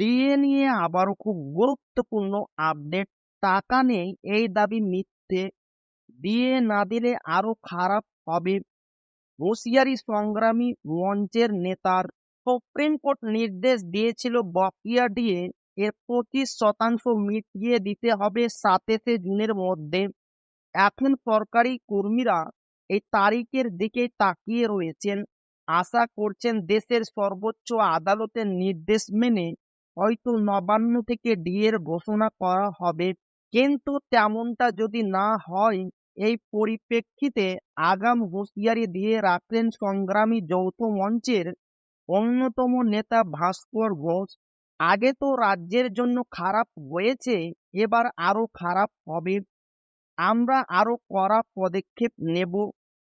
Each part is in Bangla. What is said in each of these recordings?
ডিএ নিয়ে আবারও খুব গুরুত্বপূর্ণ আপডেট টাকা নেই, এই দাবি মিথ্যে। ডিএ না দিলে আরও খারাপ হবে। হুঁশিয়ারি সংগ্রামী মঞ্চের নেতার সুপ্রিম কোর্ট নির্দেশ দিয়েছিল বকেয়া ডিএ এর পঁচিশ শতাংশ মিটিয়ে দিতে হবে সাতাশে জুনের মধ্যে। এখন সরকারি কর্মীরা এই তারিখের দিকে তাকিয়ে রয়েছেন। আশা করছেন দেশের সর্বোচ্চ আদালতের নির্দেশ মেনে হয়তো নবান্ন থেকে ডিএর ঘোষণা করা হবে। কিন্তু তেমনটা যদি না হয়, এই পরিপ্রেক্ষিতে আগাম হুঁশিয়ারি দিয়ে রাখলেন সংগ্রামী যৌথ মঞ্চের অন্যতম নেতা ভাস্কর ঘোষ। আগে তো রাজ্যের জন্য খারাপ হয়েছে, এবার আরও খারাপ হবে। আমরা আরও কড়া পদক্ষেপ নেব।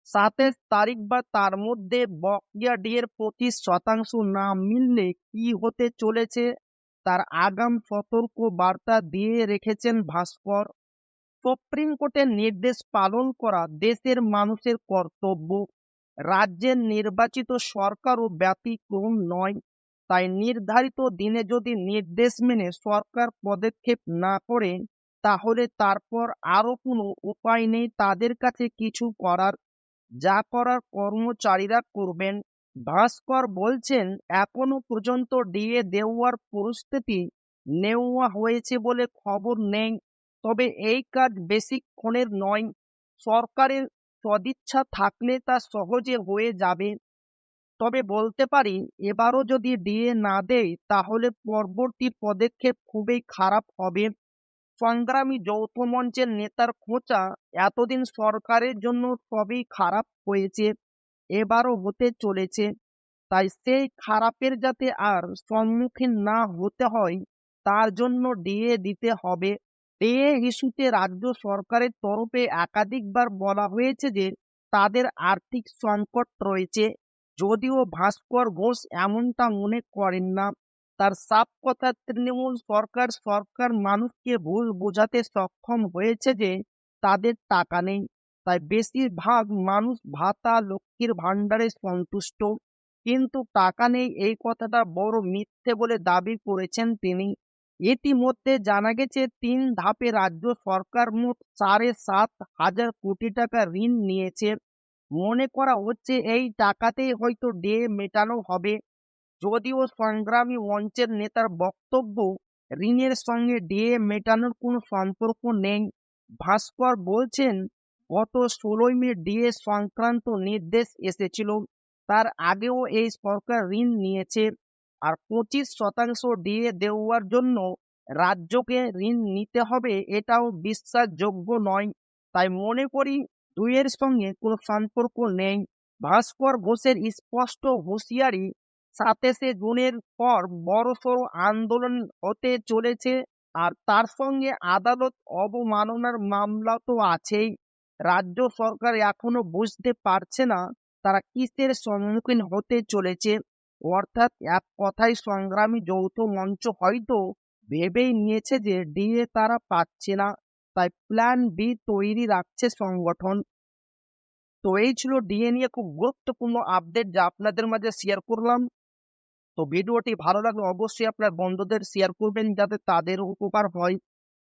সাতাশ তারিখ বা তার মধ্যে বকেয়া ডিয়ের পঁচিশ শতাংশ না মিললে কি হতে চলেছে? তার আগাম সতর্ক বার্তা দিয়ে রেখেছেন ভাস্কর। সুপ্রিম কোর্টের নির্দেশ পালন করা দেশের মানুষের কর্তব্য। রাজ্যের নির্বাচিত সরকারও ব্যতিক্রম নয়। তাই নির্ধারিত দিনে যদি নির্দেশ মেনে সরকার পদক্ষেপ না করে, তাহলে তারপর আরও কোনো উপায় নেই তাদের কাছে কিছু করার। যা করার কর্মচারীরা করবেন। ভাস্কর বলছেন, এখনও পর্যন্ত ডিএ দেওয়ার পরিস্থিতি নেওয়া হয়েছে বলে খবর নেই। তবে এই কাজ বেশিক্ষণের নয়। সরকারের সদিচ্ছা থাকলে তা সহজে হয়ে যাবে। তবে বলতে পারি, এবারও যদি ডিএ না দেয়, তাহলে পরবর্তী পদক্ষেপ খুবই খারাপ হবে। সংগ্রামী যৌথ মঞ্চের নেতার খোঁচা এতদিন সরকারের জন্য সবই খারাপ হয়েছে। এবারও হতে চলেছে। তাই সেই খারাপের যাতে আর সম্মুখীন না হতে হয়, তার জন্য ডিএ দিতে হবে। ডিএ ইস্যুতে রাজ্য সরকারের তরফে একাধিকবার বলা হয়েছে যে, তাদের আর্থিক সংকট রয়েছে। যদিও ভাস্কর ঘোষ এমনটা মনে করেন না। তার সাপ কথা, তৃণমূল সরকার সরকার মানুষকে ভুল বোঝাতে সক্ষম হয়েছে যে, তাদের টাকা নেই। তাই বেশিরভাগ মানুষ ভাতা, লক্ষ্মীর ভাণ্ডারে সন্তুষ্ট। কিন্তু টাকা নেই এই কথাটা বড় মিথ্যে বলে দাবি করেছেন তিনি। ইতিমধ্যে জানা গেছে, তিন ধাপে রাজ্য সরকার মোট সাড়ে সাত হাজার কোটি টাকা ঋণ নিয়েছে। মনে করা হচ্ছে এই টাকাতেই হয়তো ডে মেটানো হবে। যদিও সংগ্রামী মঞ্চের নেতার বক্তব্য, ঋণের সঙ্গে ডিএ মেটানোর কোনো সম্পর্ক নেই। ভাস্কর বলছেন গত ষোলোই মে ডিএ সংক্রান্ত নির্দেশ এসেছিল। তার আগেও এই সরকার ঋণ নিয়েছে আর পঁচিশ শতাংশ ডিএ দেওয়ার জন্য রাজ্যকে ঋণ নিতে হবে এটাও বিশ্বাসযোগ্য নয়। তাই মনে করি দুইয়ের সঙ্গে কোনো সম্পর্ক নেই। ভাস্কর ঘোষের স্পষ্ট হুঁশিয়ারি সাতাশে জুনের পর বড়সড় আন্দোলন হতে চলেছে আর তার সঙ্গে আদালত অবমাননার মামলা তো আছেই। রাজ্য সরকার এখনও বুঝতে পারছে না তারা কিসের সম্মুখীন হতে চলেছে। অর্থাৎ এক কথায় সংগ্রামী যৌথ মঞ্চ হয়তো ভেবেই নিয়েছে যে ডিএ তারা পাচ্ছে না, তাই প্ল্যান বি তৈরি রাখছে সংগঠন। তো এই ছিল ডিএ নিয়ে খুব গুরুত্বপূর্ণ আপডেট যা আপনাদের মাঝে শেয়ার করলাম। তো ভিডিওটি ভালো লাগলে অবশ্যই আপনার বন্ধুদের শেয়ার করবেন যাতে তাদের উপকার হয়।